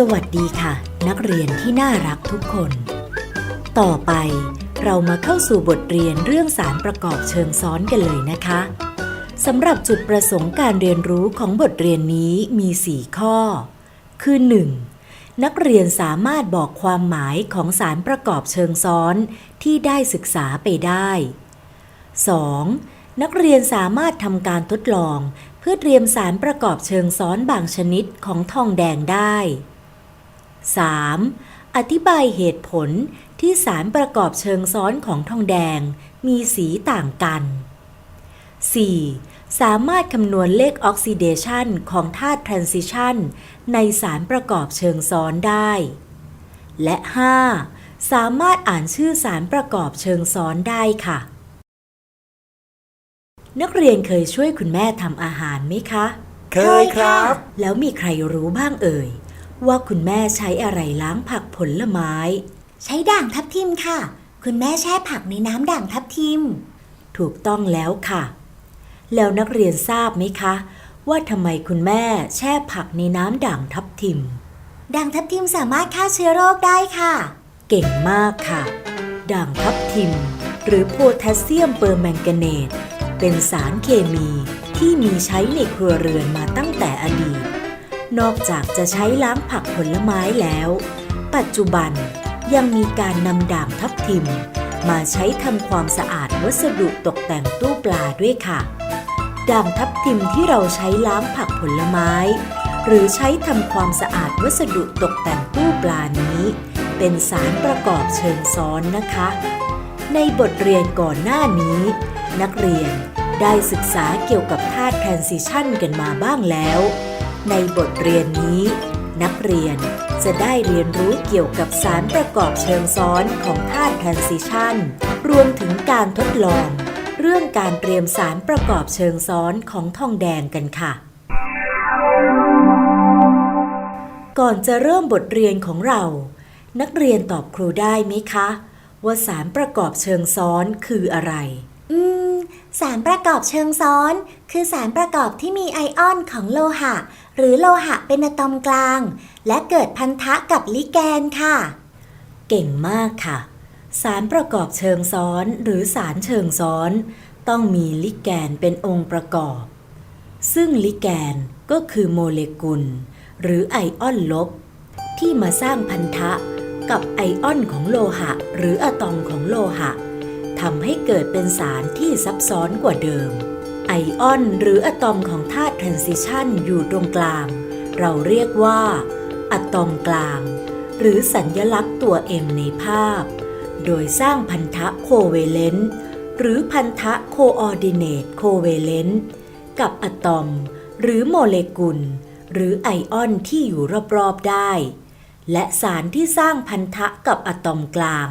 สวัสดีค่ะ นักเรียนที่น่ารักทุกคน ต่อไปเรามาเข้าสู่บทเรียนเรื่องสารประกอบเชิงซ้อนกันเลยนะคะสำหรับจุดประสงค์การเรียนรู้ของบทเรียนนี้มี 4 ข้อ คือ 1. นักเรียนสามารถบอกความหมายของสารประกอบเชิงซ้อนที่ได้ศึกษาไปได้ 2. นักเรียนสามารถทำการทดลอง เพื่อเตรียมสารประกอบเชิงซ้อนบางชนิดของทองแดงได้ 3. อธิบายเหตุผลที่สารประกอบเชิงซ้อนของทองแดงมีสีต่างกัน 4. สามารถคำนวณเลขออกซิเดชันของธาตุทรานซิชันในสารประกอบเชิงซ้อนได้ และ 5. สามารถอ่านชื่อสารประกอบเชิงซ้อนได้ค่ะ นักเรียนเคยช่วยคุณแม่ทำอาหารไหมคะ เคยครับ แล้วมีใครรู้บ้างเอ่ย ว่าคุณแม่ใช้อะไรล้างผักผลไม้ ใช้ด่างทับทิมค่ะ คุณแม่แช่ผักในน้ำด่างทับทิม ถูกต้องแล้วค่ะ แล้วนักเรียนทราบไหมคะ ว่าทำไมคุณแม่แช่ผักในน้ำด่างทับทิม ด่างทับทิมสามารถฆ่าเชื้อโรคได้ค่ะ เก่งมากค่ะ ด่างทับทิม หรือโพแทสเซียมเปอร์แมงกาเนตเป็นสารเคมีที่มีใช้ในครัวเรือนมาตั้งแต่อดีต นอกจากจะใช้ล้างผักผลไม้แล้ว ปัจจุบันยังมีการนำด่างทับทิม มาใช้ทำความสะอาดวัสดุตกแต่งตู้ปลาด้วยค่ะ ด่างทับทิมที่เราใช้ล้างผักผลไม้ หรือใช้ทำความสะอาดวัสดุตกแต่งตู้ปลานี้ เป็นสารประกอบเชิงซ้อนนะคะ ในบทเรียนก่อนหน้านี้ นักเรียนได้ศึกษาเกี่ยวกับธาตุ transition กันมาบ้างแล้ว ในบทเรียนนี้ นักเรียนจะได้เรียนรู้เกี่ยวกับสารประกอบเชิงซ้อนของธาตุ transition รวมถึงการทดลอง เรื่องการเตรียมสารประกอบเชิงซ้อนของทองแดงกันค่ะ ก่อนจะเริ่มบทเรียนของเรา นักเรียนตอบครูได้ไหมคะ ว่าสารประกอบเชิงซ้อนคืออะไร อืมสารประกอบเชิงซ้อน คือสารประกอบที่มีไอออนของโลหะ หรือโลหะเป็นอะตอมกลาง และเกิดพันธะกับลิแกนค่ะ เก่งมากค่ะ สารประกอบเชิงซ้อนหรือสารเชิงซ้อน ต้องมีลิแกนเป็นองค์ประกอบ ซึ่งลิแกนก็คือโมเลกุล หรือไอออนลบ ที่มาสร้างพันธะกับไอออนของโลหะ หรืออะตอมของโลหะทำให้เกิดเป็นสารที่ซับซ้อนกว่าเดิม ไอออนหรืออะตอมของธาตุทรานซิชันอยู่ตรงกลาง เราเรียกว่าอะตอมกลาง หรือสัญญลักษณ์ตัว M ในภาพ โดยสร้างพันธะโคเวเลนต์หรือพันธะโคออร์ดิเนตโคเวเลนต์กับอะตอม หรือโมเลกุล หรือไอออนที่อยู่รอบๆได้ และสารที่สร้างพันธะกับอะตอมกลาง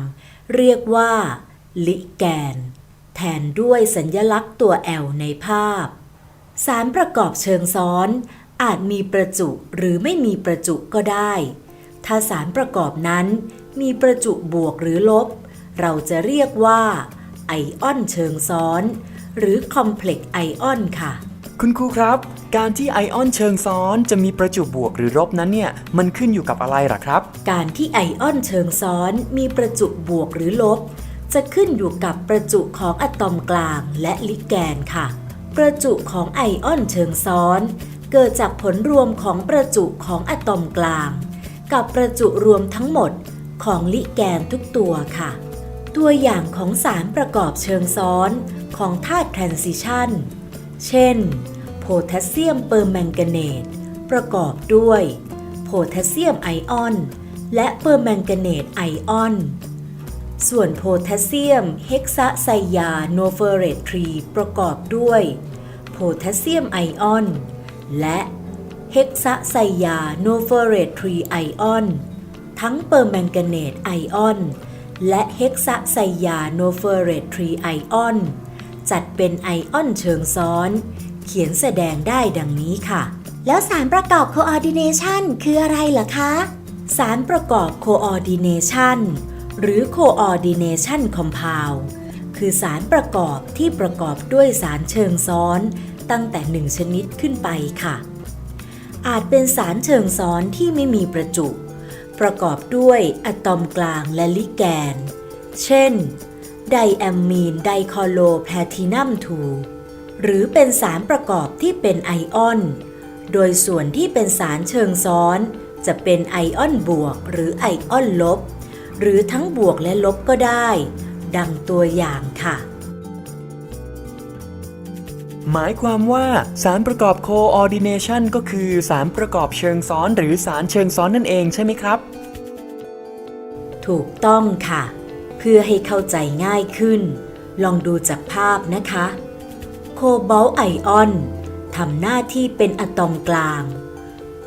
เรียกว่าลิแกน แทนด้วยสัญญลักษณ์ตัว L ในภาพ สารประกอบเชิงซ้อนอาจมีประจุหรือไม่มีประจุก็ได้ ถ้าสารประกอบนั้นมีประจุบวกหรือลบ เราจะเรียกว่า ไอออนเชิงซ้อน หรือคอมเพล็กซ์ไอออนค่ะ คุณครูครับ การที่ไอออนเชิงซ้อนจะมีประจุบวกหรือลบนั้นเนี่ย มันขึ้นอยู่กับอะไรหรอครับ การที่ไอออนเชิงซ้อนมีประจุบวกหรือลบ จะขึ้นอยู่กับประจุของอะตอมกลางและลิแกนค่ะ ประจุของไอออนเชิงซ้อน เกิดจากผลรวมของประจุของอะตอมกลาง กับประจุรวมทั้งหมดของลิแกนทุกตัวค่ะ ตัวอย่างของสารประกอบเชิงซ้อนของธาตุทรานซิชันเช่น โพแทสเซียมเปอร์แมงกาเนตประกอบด้วย โพแทสเซียมไอออน และเปอร์แมงกาเนตไอออน ส่วนโพแทสเซียมเฮกซาไซยาโนเฟอเรตทรีประกอบด้วย โพแทสเซียมไอออน และเฮกซาไซยาโนเฟอเรตทรีไอออน ทั้งเปอร์แมงกาเนตไอออน และเฮกซาไซยาโนเฟอเรตทรีไอออน จัดเป็นไอออนเชิงซ้อน เขียนแสดงได้ดังนี้ค่ะ แล้วสารประกอบโคออร์ดิเนชันคืออะไรเหรอคะ สารประกอบ coordination หรือ coordination compound คือสารประกอบที่ประกอบด้วยสารเชิงซ้อนตั้งแต่หนึ่งชนิดขึ้นไปค่ะ อาจเป็นสารเชิงซ้อนที่ไม่มีประจุ ประกอบด้วยอะตอมกลางและลิแกน เช่น ไดแอมมีนไดคอโลแพทินัม2หรือเป็นสารประกอบที่เป็นไอออน โดยส่วนที่เป็นสารเชิงซ้อน จะเป็นไอออนบวก หรือไอออนลบ หรือทั้งบวกและลบก็ได้ ดังตัวอย่างค่ะ หมายความว่าสารประกอบ coordination ก็คือสารประกอบเชิงซ้อนหรือสารเชิงซ้อนนั่นเองใช่ไหมครับ ถูกต้องค่ะ เพื่อให้เข้าใจง่ายขึ้น ลองดูจากภาพนะคะ โคบอลต์ไอออนทำหน้าที่เป็นอะตอมกลาง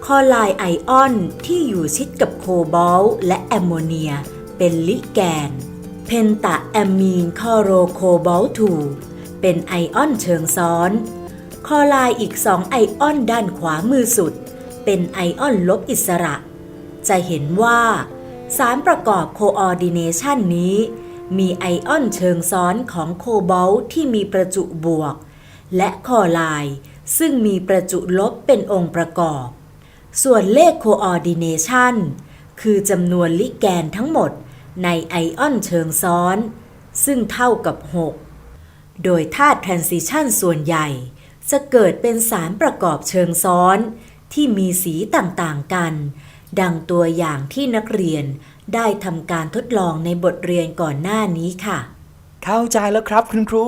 คอไลน์ไอออนที่อยู่ชิดกับโคบอลต์และแอมโมเนีย เป็นลิแกน เพนตาแอมมีนคอโรโคบอลต์2เป็นไอออนเชิงซ้อน คอไลน์อีกสองไอออนด้านขวามือสุด เป็นไอออนลบอิสระ จะเห็นว่าสารประกอบโคออร์ดิเนชันนี้ มีไอออนเชิงซ้อนของโคบอลที่มีประจุบวก และคอไลน์ซึ่งมีประจุลบเป็นองค์ประกอบ ส่วนเลขโคออร์ดิเนชันคือจำนวนลิแกนทั้งหมด ในไอออนเชิงซ้อน ซึ่งเท่ากับ 6 โดยธาตุ transition ส่วนใหญ่ จะเกิดเป็นสารประกอบเชิงซ้อน ที่มีสีต่างๆกัน ดังตัวอย่างที่นักเรียนได้ทำการทดลองในบทเรียนก่อนหน้านี้ค่ะ เข้าใจแล้วครับคุณครู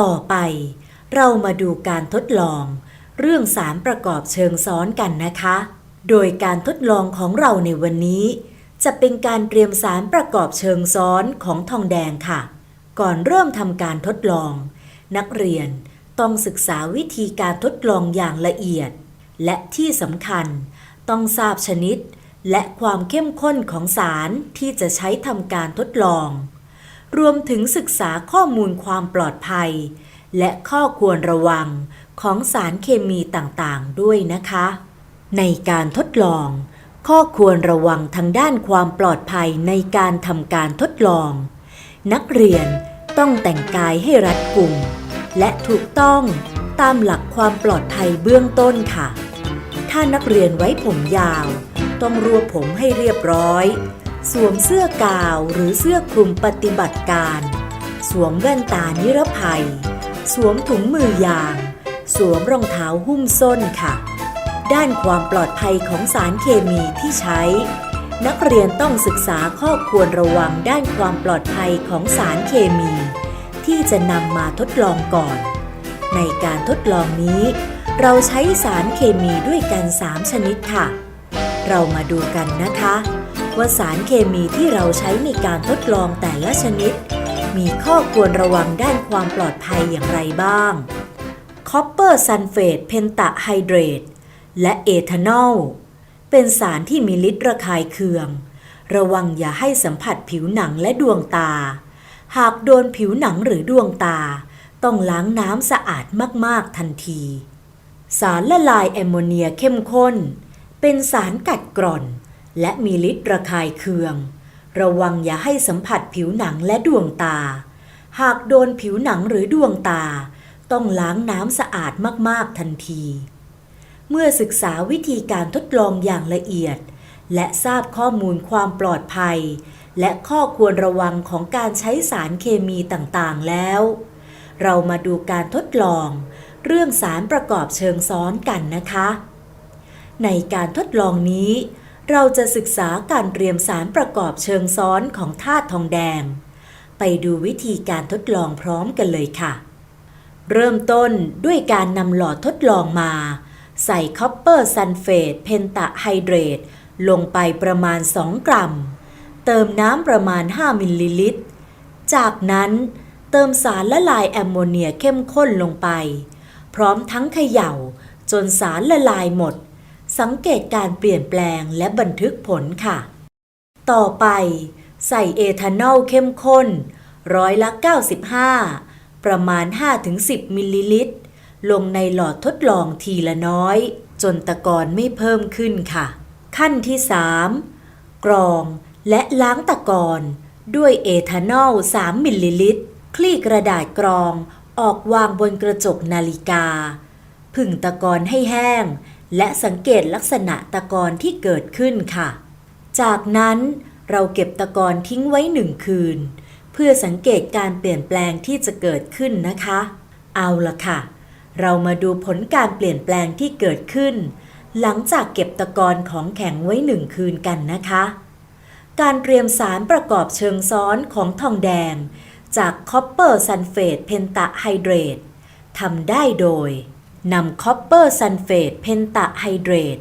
ต่อไป เรามาดูการทดลอง เรื่องสารประกอบเชิงซ้อนกันนะคะ โดยการทดลองของเราในวันนี้ จะเป็นการเตรียมสารประกอบเชิงซ้อนของทองแดงค่ะ ก่อนเริ่มทำการทดลอง นักเรียนต้องศึกษาวิธีการทดลองอย่างละเอียด และที่สำคัญ ต้องทราบชนิด และความเข้มข้นของสารที่จะใช้ทำการทดลอง รวมถึงศึกษาข้อมูลความปลอดภัย และข้อควรระวังของสารเคมีต่างๆ ด้วยนะคะ ในการทดลอง ข้อควรระวังทางด้านความปลอดภัยในการทำการทดลอง นักเรียนต้องแต่งกายให้รัดกุม และถูกต้องตามหลักความปลอดภัยเบื้องต้นค่ะ ถ้านักเรียนไว้ผมยาว ต้องรวบผมให้เรียบร้อย สวมเสื้อกาวหรือเสื้อคลุมปฏิบัติการ สวมแว่นตานิรภัย สวมถุงมือยาง สวมรองเท้าหุ้มส้นค่ะ ด้านความปลอดภัยของสารเคมีที่ใช้ นักเรียนต้องศึกษาข้อควรระวังด้านความปลอดภัยของสารเคมี ที่จะนำมาทดลองก่อน ในการทดลองนี้ เราใช้สารเคมีด้วยกัน 3 ชนิดค่ะ เรามาดูกันนะคะ ว่าสารเคมีที่เราใช้ในการทดลองแต่ละชนิด มีข้อควรระวังด้านความปลอดภัยอย่างไรบ้างคอปเปอร์ซัลเฟตเพนตาไฮเดรต และเอทานอล เป็นสารที่มีฤทธิ์ระคายเคือง ระวังอย่าให้สัมผัสผิวหนังและดวงตา หากโดนผิวหนังหรือดวงตา ต้องล้างน้ำสะอาดมาก ๆ ทันที สารละลายแอมโมเนียเข้มข้น เป็นสารกัดกร่อน และมีฤทธิ์ระคายเคือง ระวังอย่าให้สัมผัสผิวหนังและดวงตา หากโดนผิวหนังหรือดวงตา ต้องล้างน้ำสะอาดมาก ๆ ทันที เมื่อศึกษาวิธีการทดลองอย่างละเอียด และทราบข้อมูลความปลอดภัย และข้อควรระวังของการใช้สารเคมีต่างๆแล้ว เรามาดูการทดลอง เรื่องสารประกอบเชิงซ้อนกันนะคะ ในการทดลองนี้ เราจะศึกษาการเตรียมสารประกอบเชิงซ้อนของธาตุทองแดง ไปดูวิธีการทดลองพร้อมกันเลยค่ะ เริ่มต้นด้วยการนำหลอดทดลองมา ใส่คอปเปอร์ซัลเฟตเพนตาไฮเดรตลงไปประมาณ 2 กรัม เติมน้ำประมาณ 5 มิลลิลิตร จากนั้นเติมสารละลายแอมโมเนียเข้มข้นลงไป พร้อมทั้งเขย่าจนสารละลายหมด สังเกตการเปลี่ยนแปลงและบันทึกผลค่ะ ต่อไปใส่เอทานอลเข้มข้น ร้อยละ 95 ประมาณ 5-10 มิลลิลิตร ลงในหลอดทดลองทีละน้อย จนตะกอนไม่เพิ่มขึ้นค่ะ ขั้นที่ 3 กรองและล้างตะกอนด้วยเอทานอล 3 มิลลิลิตร คลี่กระดาษกรองออกวางบนกระจกนาฬิกาผึ่งตะกอนให้แห้ง และสังเกตลักษณะตะกอนที่เกิดขึ้นค่ะ จากนั้นเราเก็บตะกอนทิ้งไว้หนึ่งคืน เพื่อสังเกตการเปลี่ยนแปลงที่จะเกิดขึ้นนะคะ เอาละค่ะ เรามาดูผลการเปลี่ยนแปลงที่เกิดขึ้น หลังจากเก็บตะกอนของแข็งไว้หนึ่งคืนกันนะคะ การเตรียมสารประกอบเชิงซ้อนของทองแดง จากคอปเปอร์ซัลเฟตเพนตาไฮเดรตทำได้โดยนำคอปเปอร์ซัลเฟตเพนตาไฮเดรต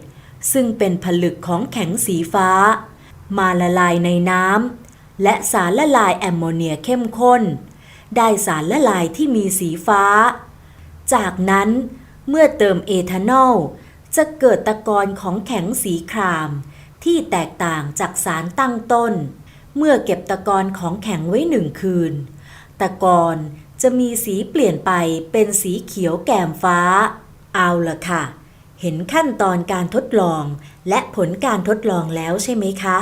ซึ่งเป็นผลึกของแข็งสีฟ้า มาละลายในน้ำและสารละลายแอมโมเนียเข้มข้น ได้สารละลายที่มีสีฟ้า จากนั้นเมื่อเติมเอทานอล จะเกิดตะกอนของแข็งสีคราม ที่แตกต่างจากสารตั้งต้น เมื่อเก็บตะกอนของแข็งไว้หนึ่งคืน ตะกอนจะมีสีเปลี่ยนไปเป็นสีเขียวแก่มฟ้า เอาละค่ะ เห็นขั้นตอนการทดลองและผลการทดลองแล้วใช่ไหมคะ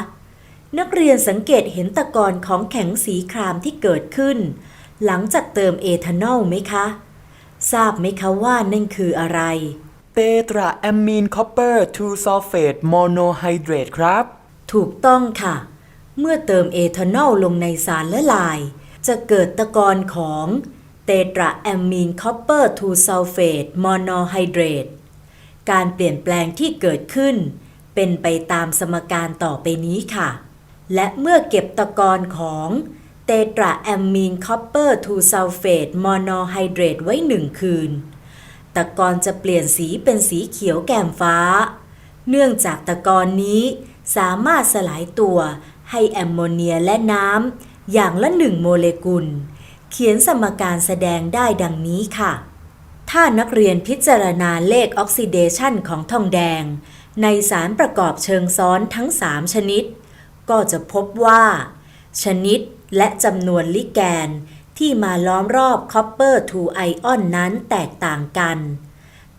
นักเรียนสังเกตเห็นตะกอนของแข็งสีครามที่เกิดขึ้น หลังจากเติมเอทานอลไหมคะ ทราบไหมคะว่านั่นคืออะไร เตตราแอมมีนคอปเปอร์ทูซัลเฟตโมโนไฮเดรตครับ ถูกต้องค่ะ เมื่อเติมเอทานอลลงในสารละลาย จะเกิดตะกอนของเตตราแอมมีนคอปเปอร์ทูซัลเฟตโมโนไฮเดรตการเปลี่ยนแปลงที่เกิดขึ้น เป็นไปตามสมการต่อไปนี้ค่ะ และเมื่อเก็บตะกอนของ เตตราแอมมีนคอปเปอร์ทูซัลเฟตมโนอไฮเดรตไว้หนึ่งคืน ตะกอนจะเปลี่ยนสีเป็นสีเขียวแก่มฟ้า เนื่องจากตะกอนนี้สามารถสลายตัวให้แอมโมเนียและน้ำอย่างละหนึ่งโมเลกุล เขียนสมการแสดงได้ดังนี้ค่ะ ถ้านักเรียนพิจารณาเลขออกซิเดชันของทองแดง ในสารประกอบเชิงซ้อนทั้ง 3 ชนิด ก็จะพบว่า ชนิด และจำนวนลิแกนที่มาล้อมรอบคอปเปอร์2ไอออนนั้นแตกต่างกัน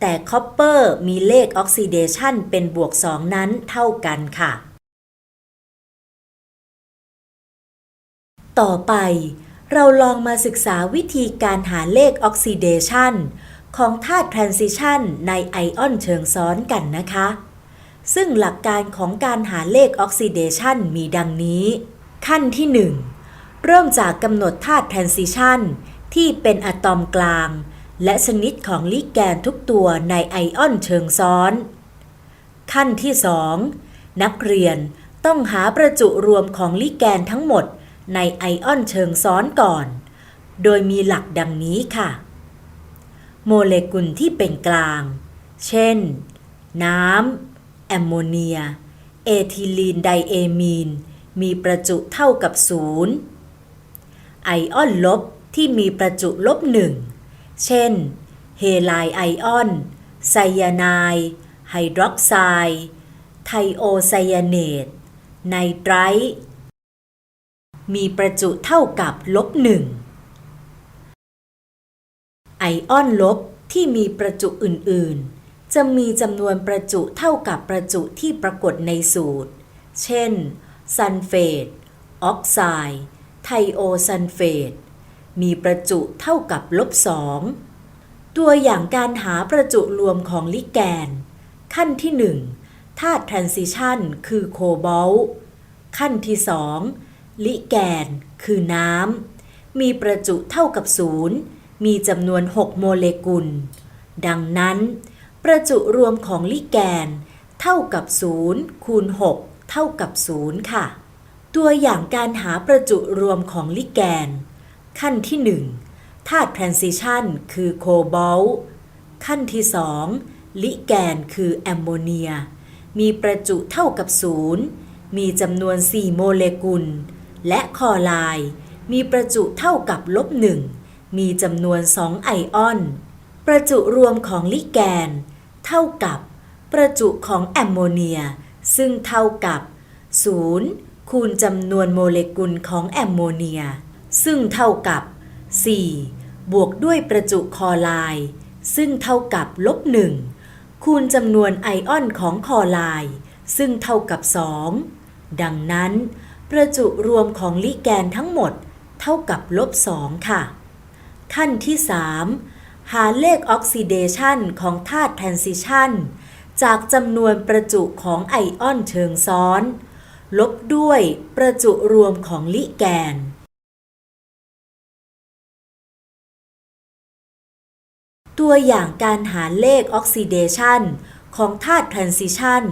แต่คอปเปอร์มีเลขออกซิเดชันเป็นบวก 2 นั้นเท่ากันค่ะ ต่อไปเราลองมาศึกษาวิธีการหาเลขออกซิเดชันของธาตุทรานซิชันในไอออนเชิงซ้อนกันนะคะ ซึ่งหลักการของการหาเลขออกซิเดชันมีดังนี้ ขั้นที่ 1 เริ่มจากกำหนดธาตุทรานซิชันที่เป็นอะตอมกลาง และชนิดของลิแกนทุกตัวในไอออนเชิงซ้อน ขั้นที่ 2 นักเรียนต้องหาประจุรวมของลิแกนทั้งหมดในไอออนเชิงซ้อนก่อน โดยมีหลักดังนี้ค่ะ โมเลกุลที่เป็นกลาง เช่น น้ำ แอมโมเนีย เอทิลีนไดเอมีน มีประจุเท่ากับศูนย์ ไอออนลบที่มีประจุลบหนึ่ง เช่น เฮไลไอออน ไซยาไนด์ไฮดรอกไซด์ ไทโอไซยาเนต ไนไตรท์มีประจุเท่ากับลบหนึ่ง ไอออนลบที่มีประจุอื่น ๆ จะมีจำนวนประจุเท่ากับประจุที่ปรากฏในสูตร เช่น ซัลเฟต ออกไซด์ ไทโอซัลเฟต มีประจุเท่ากับลบสองตัวอย่างการหาประจุรวมของลิแกน ขั้นที่ 1 ธาตุทรานซิชันคือโคบอลต์ขั้นที่ 2 ลิแกน คือน้ำ มีประจุเท่ากับศูนย์มีจำนวน 6 โมเลกุล ดังนั้น ประจุรวมของลิแกน เท่ากับ 0 คูณ 6 เท่ากับ 0 ค่ะ ตัวอย่างการหาประจุรวมของลิแกน ขั้นที่ 1 ธาตุทรานซิชันคือโคบอลต์ขั้นที่ 2 ลิแกนคือแอมโมเนีย มีประจุเท่ากับ0มีจำนวน 4 โมเลกุล และคอไลน์มีประจุเท่ากับลบหนึ่งมีจำนวน 2 ไอออน ประจุรวมของลิแกน เท่ากับประจุของแอมโมเนีย ซึ่งเท่ากับ0 คูณจำนวนโมเลกุลของแอมโมเนีย ซึ่งเท่ากับ 4 บวกด้วยประจุคอไลน์ซึ่งเท่ากับลบหนึ่งคูณจำนวนไอออนของคอไลน์ซึ่งเท่ากับ 2 ดังนั้น ประจุรวมของลิแกนทั้งหมดเท่ากับลบ2ค่ะ ขั้นที่ 3 หาเลขออกซิเดชันของธาตุแทนซิชันจากจำนวนประจุของไอออนเชิงซ้อน ลบด้วยประจุรวมของลิแกน ตัวอย่างการหาเลขออกซิเดชันของธาตุทรานซิชัน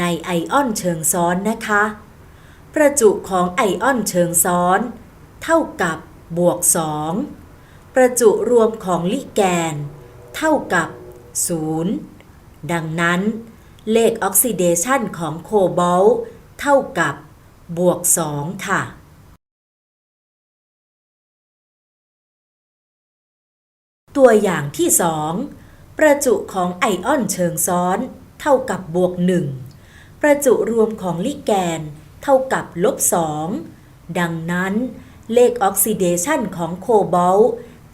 ในไอออนเชิงซ้อนนะคะ ประจุของไอออนเชิงซ้อน เท่ากับบวก 2 ประจุรวมของลิแกน เท่ากับ 0 ดังนั้น เลขออกซิเดชันของโคบอลต์ เท่ากับบวก 2 ค่ะ ตัวอย่างที่ 2 ประจุของไอออนเชิงซ้อน เท่ากับบวก 1 ประจุรวมของลิแกน เท่ากับลบ 2 ดังนั้น เลขออกซิเดชันของโคบอล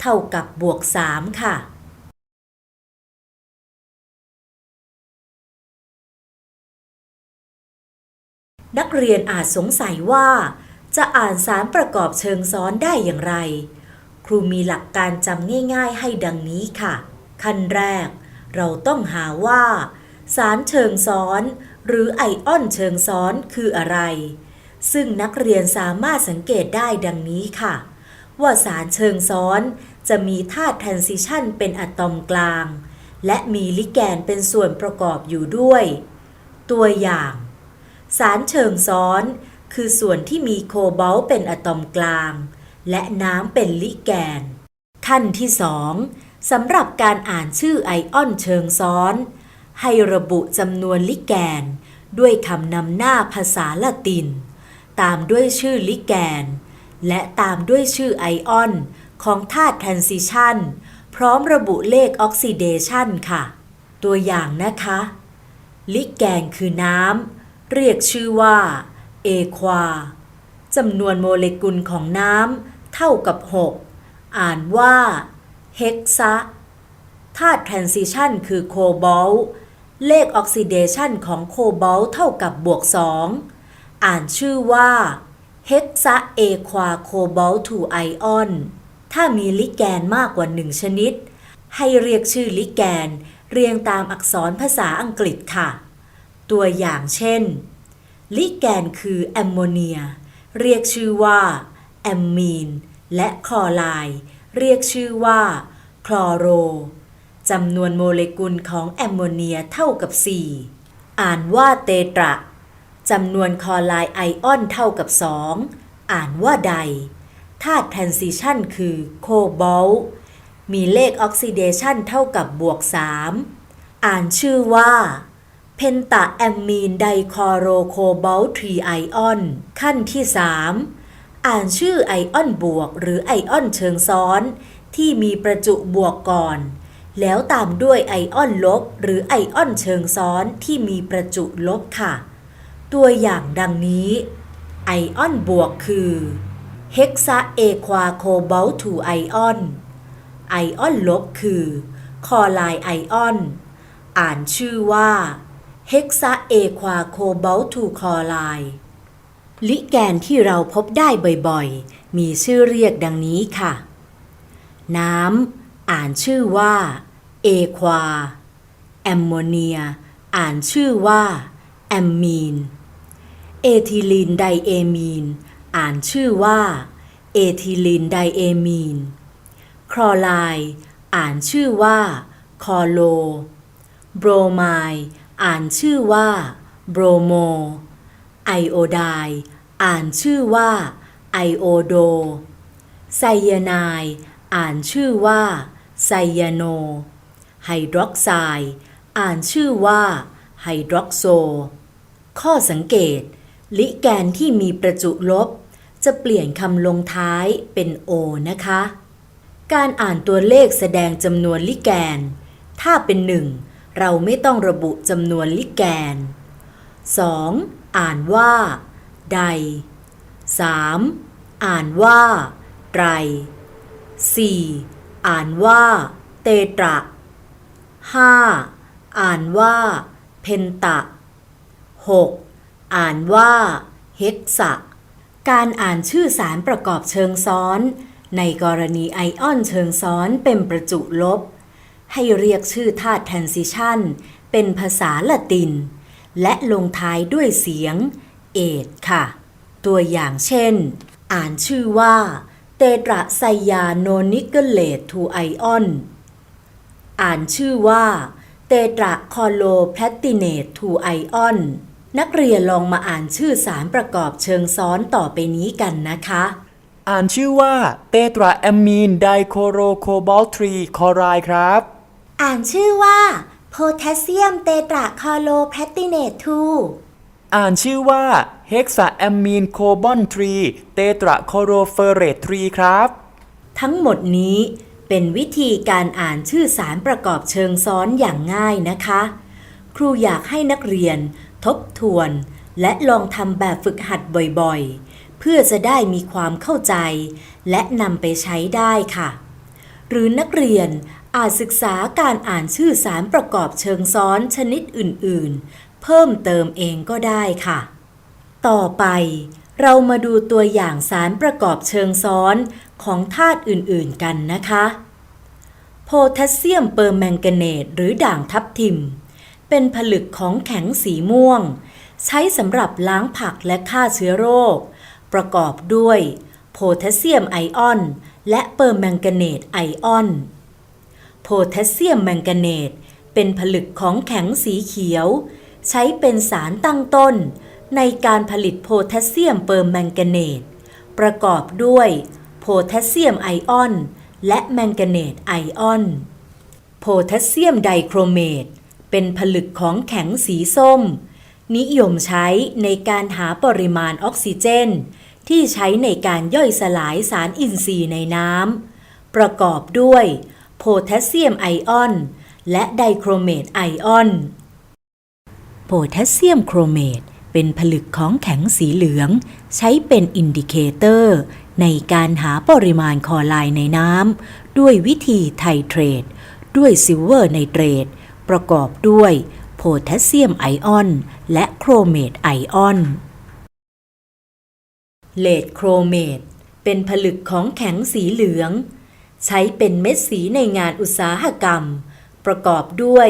เท่ากับบวก 3 ค่ะ นักเรียนอาจสงสัยว่า จะอ่านสารประกอบเชิงซ้อนได้อย่างไร ครูมีหลักการจำง่ายๆให้ดังนี้ค่ะ ขั้นแรก เราต้องหาว่า สารเชิงซ้อน หรือไอออนเชิงซ้อนคืออะไร ซึ่งนักเรียนสามารถสังเกตได้ดังนี้ค่ะ ว่าสารเชิงซ้อนจะมีธาตุทรานซิชันเป็นอะตอมกลาง และมีลิแกนเป็นส่วนประกอบอยู่ด้วย ตัวอย่าง สารเชิงซ้อน คือส่วนที่มีโคบอลต์เป็นอะตอมกลาง และน้ำเป็นลิแกน ขั้นที่สองสำหรับการอ่านชื่อไอออนเชิงซ้อน ให้ระบุจำนวนลิแกน ด้วยคำนำหน้าภาษาละติน ตามด้วยชื่อลิแกน และตามด้วยชื่อไอออน ของธาตุทรานซิชันพร้อมระบุเลขออกซิเดชันค่ะ ตัวอย่างนะคะ ลิแกนคือน้ำ เรียกชื่อว่า เอควาจำนวนโมเลกุลของน้ำเท่ากับ 6 อ่านว่าเฮกซาธาตุทรานซิชันคือโคบอลเลขออกซิเดชันของโคบอลเท่ากับบวก 2 อ่านชื่อว่าเฮกซาเอควาโคบอลทูไอออน ถ้ามีลิแกนมากกว่าหนึ่งชนิด ให้เรียกชื่อลิแกน เรียงตามอักษรภาษาอังกฤษค่ะ ตัวอย่างเช่น ลิแกนคือแอมโมเนีย เรียกชื่อว่าแอมมีน และคลอไลด์เรียกชื่อว่าคลอโรจำนวนโมเลกุลของแอมโมเนียเท่ากับ 4 อ่านว่าเตตระจำนวนคลอไลด์ไอออนเท่ากับ 2 อ่านว่าไดธาตุแทนซิชันคือโคบอลมีเลขออกซิเดชันเท่ากับบวก 3 อ่านชื่อว่า เพนตาแอมมีนไดคอโรโคบอลทรีไอออน ขั้นที่ 3 อ่านชื่อไอออนบวก หรือไอออนเชิงซ้อน ที่มีประจุบวกก่อน แล้วตามด้วยไอออนลบ หรือไอออนเชิงซ้อนที่มีประจุลบค่ะ ตัวอย่างดังนี้ ไอออนบวกคือเฮกซาเอควาโคบอลทูไอออน ไอออนลบคือ คอไลไอออน อ่านชื่อว่า เฮกซาเอควาโคบอลทูคอไลลิแกนที่เราพบได้บ่อยๆ มีชื่อเรียกดังนี้ค่ะ น้ำอ่านชื่อว่าเอควาแอมโมเนีย อ่านชื่อว่าแอมมีน เอทิลีนไดเอมีน อ่านชื่อว่า เอทิลีนไดเอมีน คลอไลด์อ่านชื่อว่า คอโล โบรไมด์ อ่านชื่อว่าโบรโม ไอโอไดอ่านชื่อว่าไอโอโด ไซยาไนอ่านชื่อว่าไซยาโน ไฮดรอกไซด์อ่านชื่อว่าไฮดรอกโซ ข้อสังเกต ลิแกนที่มีประจุลบ จะเปลี่ยนคำลงท้ายเป็นโอนะคะ การอ่านตัวเลขแสดงจำนวนลิแกน ถ้าเป็นหนึ่ง เราไม่ต้องระบุจำนวนลิแกน 2. อ่านว่าได 3. อ่านว่าไตร 4. อ่านว่า เตตระ 5. อ่านว่า เพนตะ 6. อ่านว่า เฮกซะการอ่านชื่อสารประกอบเชิงซ้อน ในกรณีไอออนเชิงซ้อนเป็นประจุลบ ให้เรียกชื่อธาตุทรานซิชันเป็นภาษาละติน และลงท้ายด้วยเสียงเอดค่ะ ตัวอย่างเช่น อ่านชื่อว่าเตตราไซยาโนนิเกเลตทูไอออน อ่านชื่อว่าเตตราคอโลแพลติเนตทูไอออน นักเรียนลองมาอ่านชื่อสารประกอบเชิงซ้อนต่อไปนี้กันนะคะ อ่านชื่อว่าเตตราแอมมีนไดโคโรโคบอลทรีคอไรครับ อ่านชื่อว่าโพแทสเซียมเตตราคอโลแพลติเนต2อ่านชื่อว่าเฮกซาแอมมีนโคบอนทรีเตตราโคโรเฟเรตทรีครับ ทั้งหมดนี้เป็นวิธีการอ่านชื่อสารประกอบเชิงซ้อนอย่างง่ายนะคะ ครูอยากให้นักเรียน ทบทวน และลองทำแบบฝึกหัดบ่อยๆ เพื่อจะได้มีความเข้าใจ และนำไปใช้ได้ค่ะ หรือนักเรียน อาจศึกษาการอ่านชื่อสารประกอบเชิงซ้อนชนิดอื่น ๆ เพิ่มเติมเองก็ได้ค่ะ ต่อไป เรามาดูตัวอย่างสารประกอบเชิงซ้อนของธาตุอื่น ๆ กันนะคะ โพแทสเซียมเปอร์แมงกาเนตหรือด่างทับทิม เป็นผลึกของแข็งสีม่วง ใช้สำหรับล้างผักและฆ่าเชื้อโรค ประกอบด้วย โพแทสเซียมไอออน และเปอร์แมงกาเนตไอออน แทสเซียมแมงกาเนต เป็นผลึกของแข็งสีเขียว ใช้เป็นสารตั้งต้น ในการผลิตโพแทสเซียมเปอร์แมงกาเนต ประกอบด้วยโพแทสเซียมไอออน และแมงกาเนตไอออน โพแทสเซียมไดโครเมต เป็นผลึกของแข็งสีส้ม นิยมใช้ในการหาปริมาณออกซิเจน ที่ใช้ในการย่อยสลายสารอินทรีย์ในน้ำประกอบด้วย โพแทสเซียมไอออน และไดโครเมตไอออน โพแทสเซียมโครเมตเป็นผลึกของแข็งสีเหลือง ใช้เป็นอินดิเคเตอร์ ในการหาปริมาณคอไรด์ในน้ำด้วยวิธีไทเทรตด้วยซิลเวอร์ไนเตรตประกอบด้วยโพแทสเซียมไอออน และโครเมตไอออนเลดโครเมตเป็นผลึกของแข็งสีเหลือง ใช้เป็นเม็ดสีในงานอุตสาหกรรม ประกอบด้วย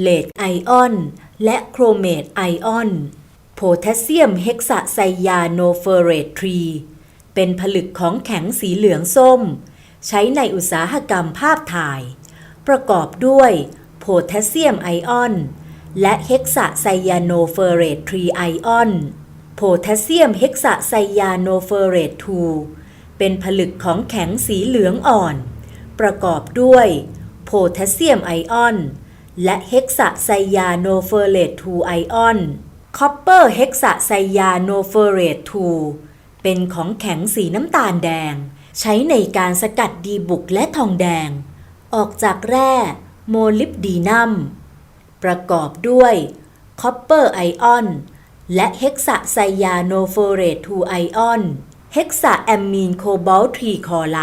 เลดไอออน และโครเมตไอออน โพแทสเซียมเฮกซาไซยาโนเฟเรตทรี เป็นผลึกของแข็งสีเหลืองส้ม ใช้ในอุตสาหกรรมภาพถ่าย ประกอบด้วยโพแทสเซียมไอออน และเฮกซาไซยาโนเฟเรตทรีไอออน โพแทสเซียมเฮกซาไซยาโนเฟเรต2 เป็นผลึกของแข็งสีเหลืองอ่อน ประกอบด้วยโพแทสเซียมไอออน และเฮกซาไซยาโนเฟอเรต2ไอออนคอปเปอร์เฮกซาไซยาโนเฟอเรต2เป็นของแข็งสีน้ำตาลแดง ใช้ในการสกัดดีบุกและทองแดง ออกจากแร่โมลิบดีนัม ประกอบด้วยคอปเปอร์ไอออนและเฮกซาไซยาโนโฟอเรต2ไอออน เฮกซาแอมมีนโคบอลทรีคอไล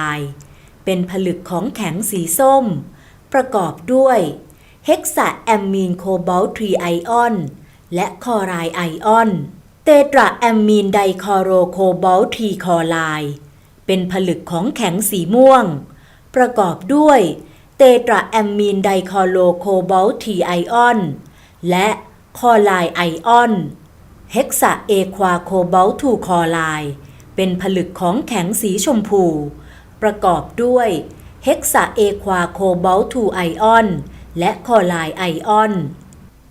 เป็นผลึกของแข็งสีส้ม ประกอบด้วยเฮกซาแอมมีนโคบอลทรีไอออนและคอไรไอออน เตตราแอมมีนไดคอโรโคบอลทรีคอไลเป็นผลึกของแข็งสีม่วง ประกอบด้วยเตตราแอมมีนไดคอโลโคบอลทรีไอออนและคอไลไอออน เฮกซาเอควาโคบอลทูคอไล เป็นผลึกของแข็งสีชมพู ประกอบด้วยเฮกซาเอควาโคบอลทูไอออนและคอไลไอออน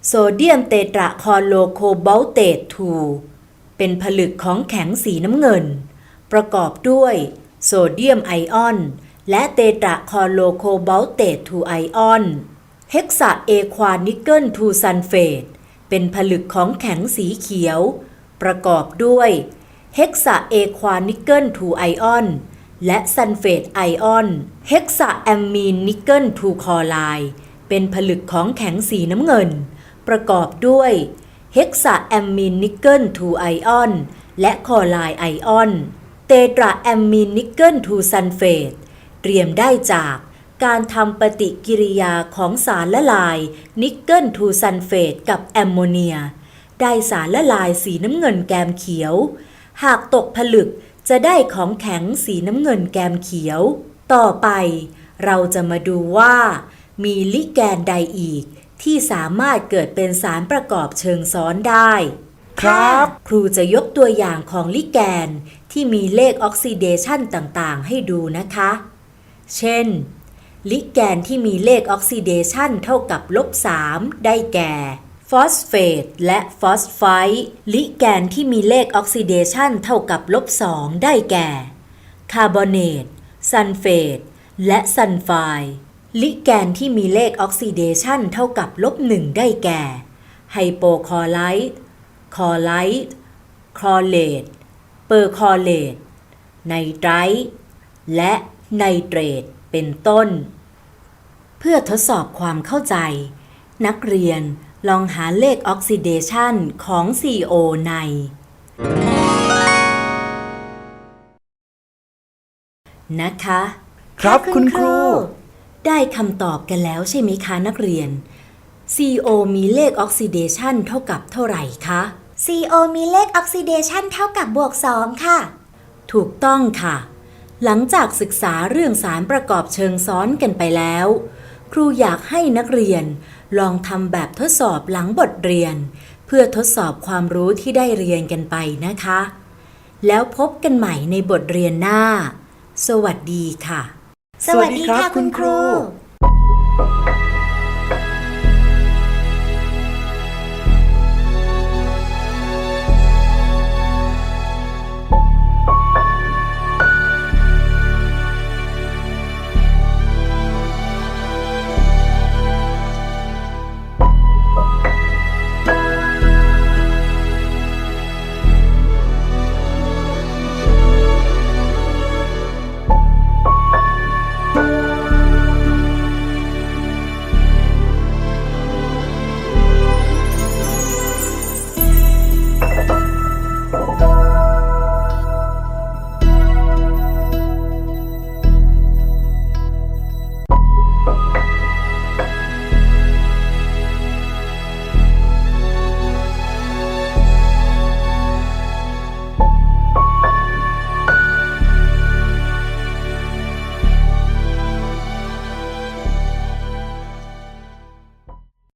โซเดียมเตตราคอโลโคบอลเตต2เป็นผลึกของแข็งสีน้ำเงิน ประกอบด้วยโซเดียมไอออน และเตตราคอโลโคบอลเตต2ไอออน เฮกซาเอควานิกเกิลทูซันเฟตเป็นผลึกของแข็งสีเขียว ประกอบด้วย เฮกซาเอควานิกเกิลทูไอออนและซันเฟตไอออนเฮกซาแอมมีนนิกเกิลทูคอไลเป็นผลึกของแข็งสีน้ำเงิน ประกอบด้วยเฮกซาแอมมีนนิกเกิลทูไอออนและคอไลไอออนเตตราแอมมีนนิกเกิลทูซันเฟตเตรียมได้จากการทำปฏิกิริยาของสารละลายนิกเกิลทูซันเฟตกับแอมโมเนีย ได้สารละลายสีน้ำเงินแกมเขียว หากตกผลึกจะได้ของแข็งสีน้ำเงินแกมเขียว ต่อไปเราจะมาดูว่า มีลิแกนใดอีก ที่สามารถเกิดเป็นสารประกอบเชิงซ้อนได้ ครับ ครูจะยกตัวอย่างของลิแกนที่มีเลขออกซิเดชันต่างๆ ให้ดูนะคะ เช่น ลิแกนที่มีเลขออกซิเดชันเท่ากับลบ3ได้แก่ ฟอสเฟตและฟอสไฟต์ลิแกนที่มีเลขออกซิเดชันเท่ากับลบ2ได้แก่ คาร์บอเนตซัลเฟตและซัลไฟด์ลิแกนที่มีเลขออกซิเดชันเท่ากับลบ1ได้แก่ ไฮโปคลอไรด์คลอไรด์คลอเลตเปอร์คลอเลตไนไตรท์และไนเตรตเป็นต้น เพื่อทดสอบความเข้าใจ นักเรียน ลองหาเลขออกซิเดชันของ CO ใน นะคะ ครับคุณครู ได้คำตอบกันแล้วใช่ไหมคะนักเรียน CO มีเลขออกซิเดชันเท่ากับเท่าไหร่คะ CO มีเลขออกซิเดชันเท่ากับบวก 2 ค่ะ ถูกต้องค่ะ หลังจากศึกษาเรื่องสารประกอบเชิงซ้อนกันไปแล้ว ครูอยากให้นักเรียน ลองทำแบบทดสอบหลังบทเรียน เพื่อทดสอบความรู้ที่ได้เรียนกันไปนะคะ แล้วพบกันใหม่ในบทเรียนหน้า สวัสดีค่ะ สวัสดีครับคุณครู